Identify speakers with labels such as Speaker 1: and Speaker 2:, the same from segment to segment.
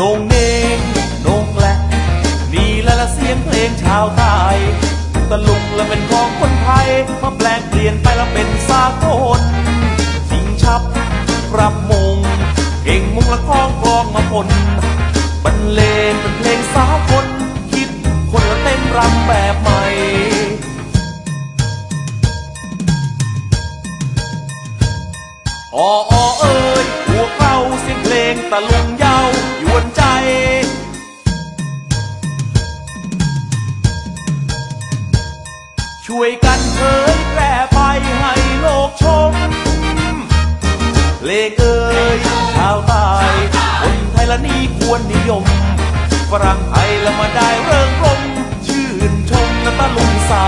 Speaker 1: นงเนงนงและ นี่ละละเสียงเพลงชาวใต้ เผยแพร่ไปให้โลกชม เลงเอ้ยชาวใต้คนไทยละนี้ควรนิยม ฝรั่งไทยละมาได้เริงรมชื่นชมและตะลุงสา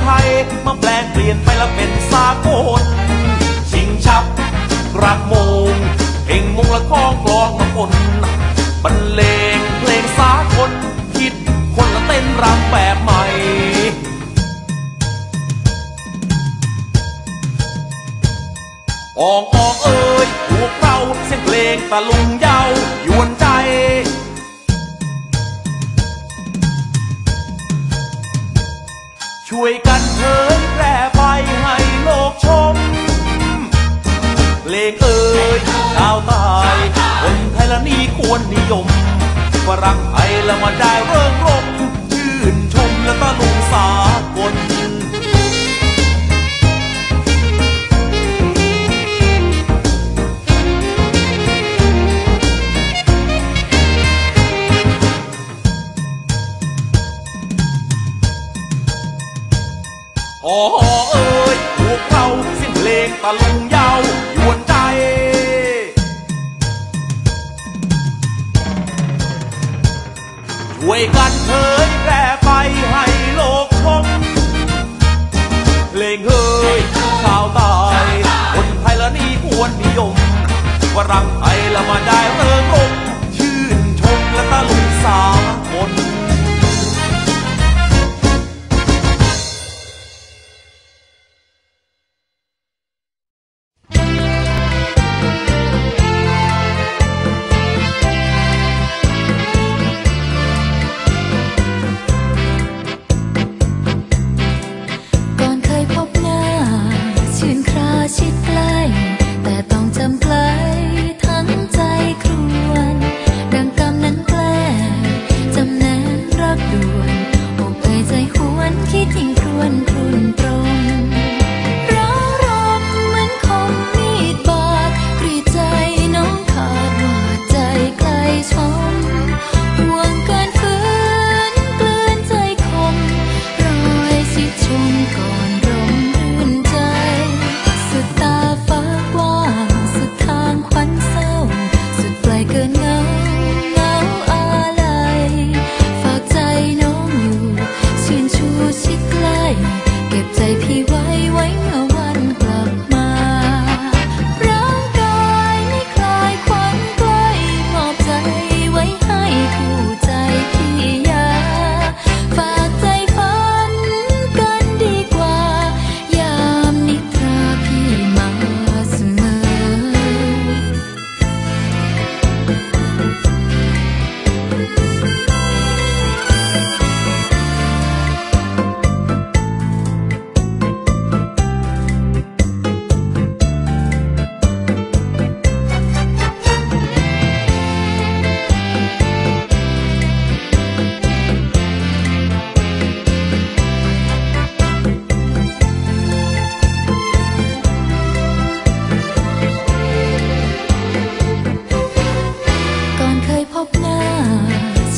Speaker 1: ไทย มาแปลงเปลี่ยนไปละเป็นสากล ชิงชับกระโมงเพลงมงละคล้องกลองมาปนบรรเลงเพลงสากลคิดคนละเต้นรำแบบใหม่อองอองเอ้ยพวกเราเสียงเพลงตะลุงเยาวยวนใจ ช่วยกันเผยแพร่ไปให้โลกชม เลงเอ่ยดาวตาย คนไทยละนี่ควรนิยมฝรั่งไทยละมาได้เริ่อง ตะลุงยาวยวนใจ ช่วยกันเผยแพร่ไปให้โลกชมเพลงเฮ้ยชาวใตายคนไทยละนี่ควรนิยมฝรั่ง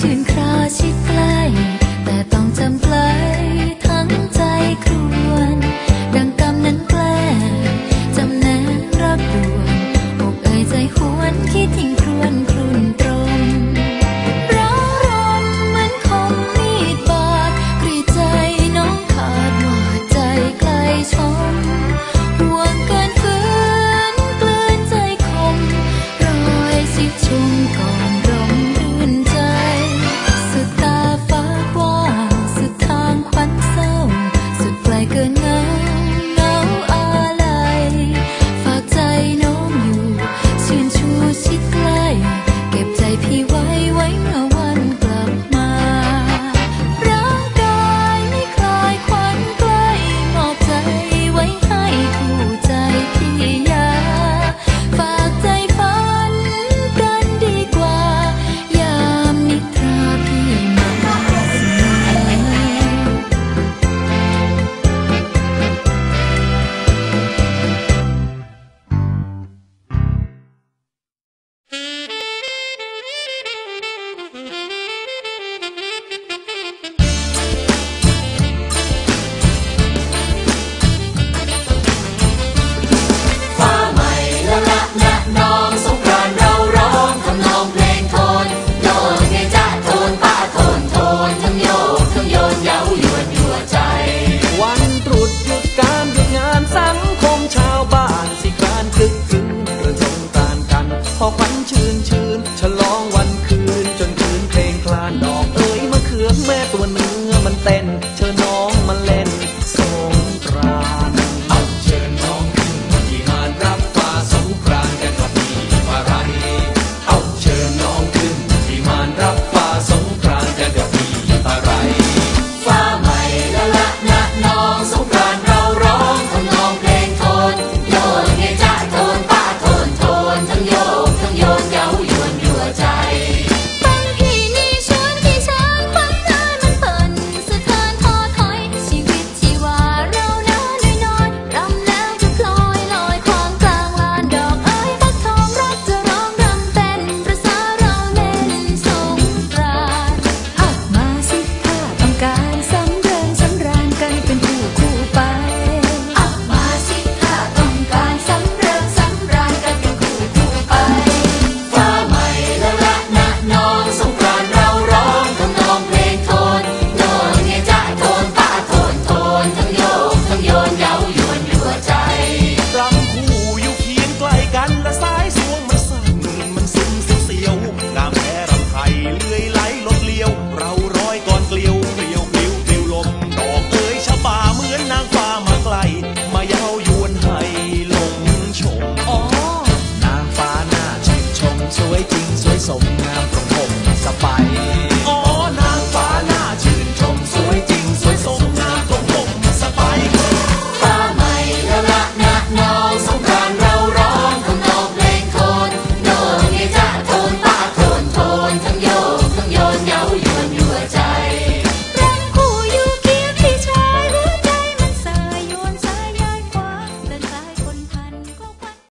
Speaker 2: soon come.